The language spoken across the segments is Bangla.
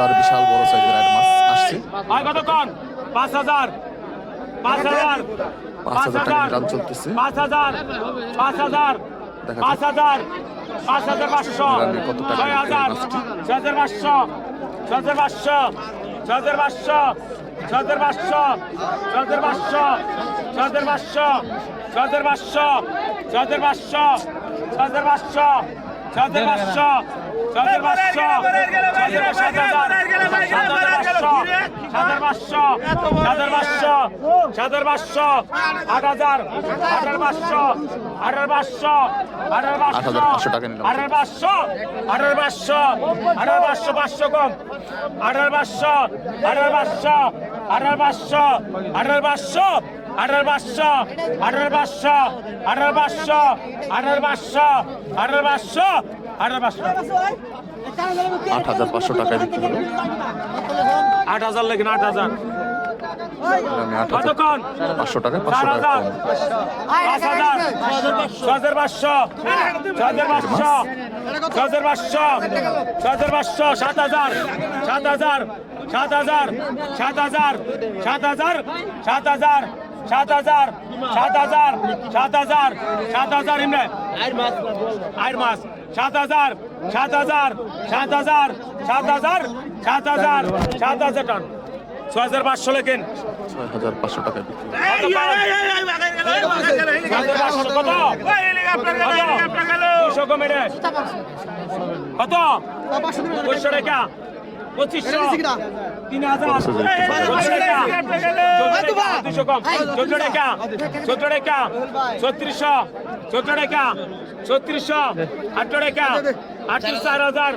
কবুতর বিশাল বড় সাইজের একটা মাছ আসছে হয় কতক্ষণ পাঁচ হাজার পাঁচ হাজার পাঁচ হাজার টাকা দাম চলতেছে পাঁচ হাজার পাঁচ হাজার পাঁচ হাজার পাঁচ হাজার পাঁচশো কত ছয় হাজার হয় ছয় হাজার পাঁচশো ছয় হাজার পাঁচশো ছয় হাজার পাঁচশো ছয় হাজার পাঁচশো ছয় হাজার পাঁচশো ছয় হাজার পাঁচশো ছয় হাজার পাঁচশো ছয় হাজার পাঁচশো ছয় হাজার পাঁচশো চাঁদের বাদশাহ চাঁদের বাদশাহ চাঁদের বাদশাহ চাঁদের বাদশাহ চাঁদের বাদশাহ আট হাজার আটের বাদশাহ আটের বাদশাহ আটের বাদশাহ আটের বাদশাহ আটের বাদশাহ আটের বাদশাহ পাঁচশো কম আটের বাদশাহ আটের বাদশাহ আটের বাদশাহ আটের বাদশাহ আঠারো পাঁচশো আঠারো পাঁচশো আঠারো পাঁচশো আঠারো পাঁচশো আঠারো পাঁচশো আঠারো পাঁচশো। আট হাজার পাঁচশো টাকা বিক্রি হলো। আট হাজার লেগে আট হাজার। পাঁচশো টাকা পাঁচশো টাকা পাঁচ হাজার। ছ হাজার ছ হাজার পাঁচশো ছ হাজার পাঁচশো ছ হাজার পাঁচশো সাত হাজার সাত হাজার সাত হাজার সাত হাজার সাত হাজার সাত হাজার সাত হাজার সাত হাজার সাত হাজার সাত হাজার ইমরে আয়ের মাছ সাত হাজার সাত হাজার সাত হাজার সাত হাজার সাত হাজার সাত হাজার টন। ছয় হাজার পাঁচশো লেখেন। ছয় হাজার পাঁচশো রে। কত? পঁচিশশো টাকা। পঁচিশশো। তিন হাজার। দুশো কম চোদ্দ টাকা চোদ্দ টাকা ছত্রিশশো চোদ্দ টাকা ছত্রিশশো আট টাকা আটত্রিশ চার হাজার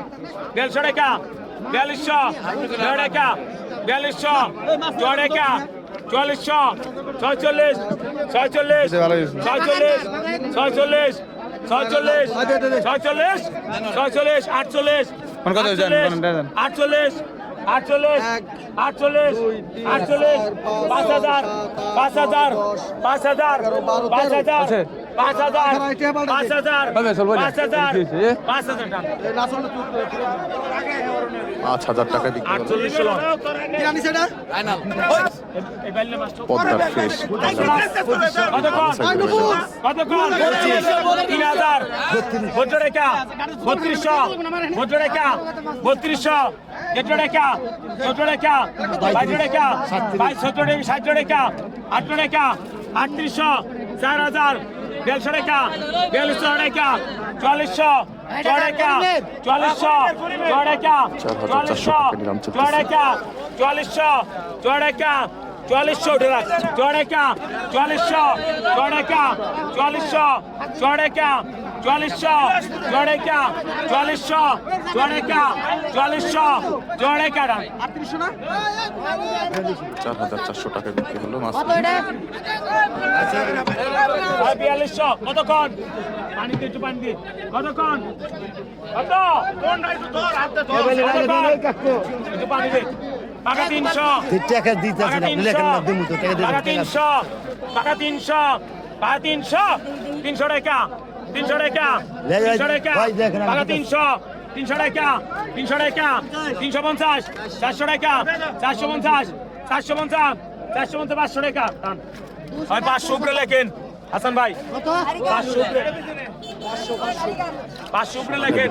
দেড়শো টাকা বিয়াল্লিশশো দেড় টাকা বিয়াল্লিশশো জয় টাকা চুয়াল্লিশশো ছয়চল্লিশ ছয়চল্লিশ ছয়চল্লিশ ছয়চল্লিশ ছয়চল্লিশ ছয়চল্লিশ ছয়চল্লিশ আটচল্লিশ আটচল্লিশ আটচল্লিশ আটচল্লিশ আটচল্লিশ পাঁচ হাজার পাঁচ হাজার পাঁচ হাজার পাঁচ হাজার পাঁচ হাজার পাঁচ হাজার পাঁচ হাজার পাঁচ হাজার টাকা পাঁচ হাজার হলো আটচল্লিশ পদ্মার কতক্ষণ তিন হাজার বত্র বত্রিশশো বত্রিশশো দেড়শো টাকা চোদ্দ টাকা বাইশশো টাকা বাইশ সত্তর টাকা ষাটশো টাকা আটশো টাকা আটত্রিশশো, চার হাজার দেড়শো টাকা দেড়শো টাকা চল্লিশশো চল্লিশশো টাকা চল্লিশশো টাকা চল্লিশশো টাকা চল্লিশশো টাকা চল্লিশশো টাকা চল্লিশশো টাকা চুয়াল্লিশশো চড়েকা চুয়াল্লিশশো চড়েকা চুয়াল্লিশশো চুয়াল্লিশশো চড়েকা চার হাজার চারশো টাকায় বিক্রি হলো মাছ বিয়াল্লিশশো কতক্ষণ পানি দিয়ে একটু পানি দিয়ে কতক্ষণ কত? একটু পানি দে। পাকা তিনশো। টাকা দিতে পাকা পাকা তিনশো। পাকা তিনশো। পাকা তিনশো। তিনশো টাকা। তিনশো টাকা তিনশো টাকা তো- তিনশো তিনশো টাকা তিনশো টাকা তিনশো পঞ্চাশ চারশো টাকা চারশো পঞ্চাশ চারশো পঞ্চাশ চারশো পঞ্চাশ পাঁচশো টাকা। ভাই পাঁচশো উপরে লেখেন হাসান ভাই। পাঁচশো উপরে। পাঁচশো উপরে লেখেন।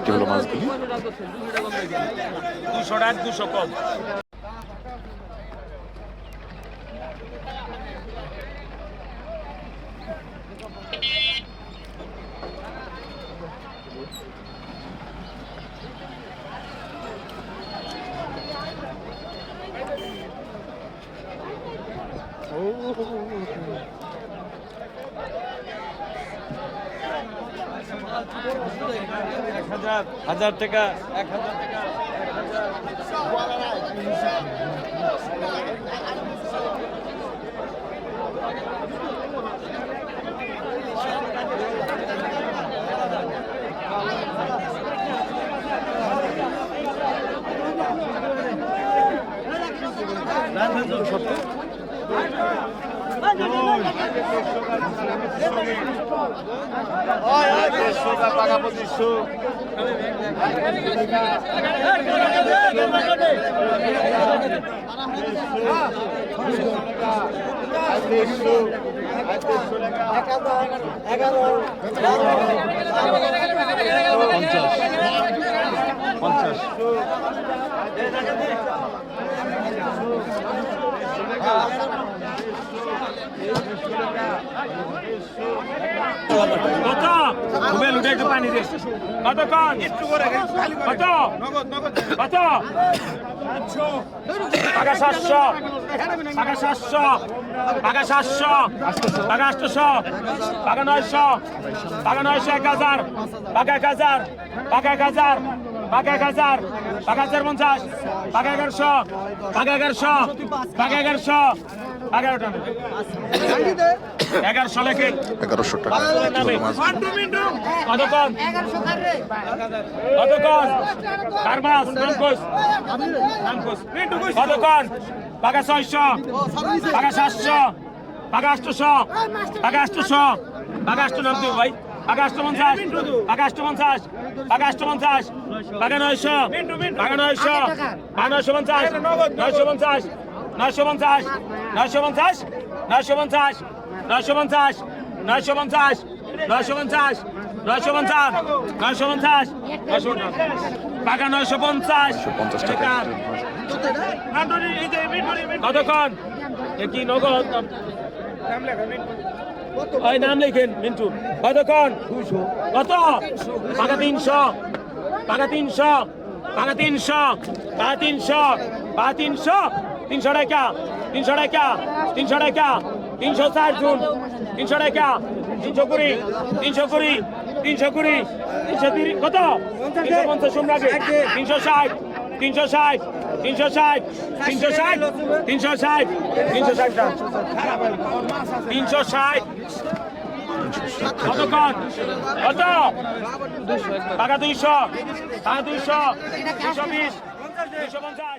দুশো টাকা দুশো কম। হাজার টাকা এক হাজার টাকা olha Pessoa vai pagar por isso. পঞ্চাশ পঁচিশশো কত? মোবাইল উঠে একটু পানি দে। কত কন? কত? কত? টাকা সাতশো। টাকা সাতশো। টাকা সাতশো। টাকা আটশো। টাকা নয়শো। টাকা নয়শো এক হাজার। এক হাজার। এক হাজার। পাকা এক হাজার পাকা হাজার পঞ্চাশ পাকা এগারোশো পাকা এগারোশো পাকা এগারোশো এগারোটা এগারোশো লেখে। এগারোশো টাকা। কতক্ষণ কতক্ষণ চার মাস নামকোষ কতক্ষণ পাকা ছয়শো পাকা সাতশো পাকা আটশোশো পাকা আটশোশো পাকা আটশো নাম দিব ভাই। আটশো পঞ্চাশ আটশো পঞ্চাশ আটশো পঞ্চাশ টাকা নয়শো টাকা নয়শো টাকা নয়শো পঞ্চাশ নয়শো পঞ্চাশ নয়শো পঞ্চাশ নয়শো পঞ্চাশ নয়শো পঞ্চাশ নয়শো পঞ্চাশ নয়শো পঞ্চাশ নয়শো পঞ্চাশ নয়শো পঞ্চাশ নয়শো পঞ্চাশ নয়শো টাকা নয়শো পঞ্চাশ পঞ্চাশ কতক্ষণ কি নগদ ওই নাম লিখেন, মিন্টু। কতক্ষণ কত টাকা তিনশো। টাকা তিনশো। টাকা তিনশো। টাকা তিনশো। টাকা তিনশো। তিনশো টাকা। তিনশো টাকা। তিনশো টাকা। তিনশো ষাট জুন। তিনশো টাকা। তিনশো কুড়ি। তিনশো কুড়ি। তিনশো কুড়ি। তিনশো তিরিশ। কত? তিনশো পঞ্চাশ তিনশো ষাট। তিনশো ষাট। তিনশো ষাট তিনশো ষাট তিনশো ষাট তিনশো ষাট তিনশো ষাট। কতক্ষণ কত? টাকা দুইশো টাকা দুইশো দুইশো বিশ, দুইশো পঞ্চাশ।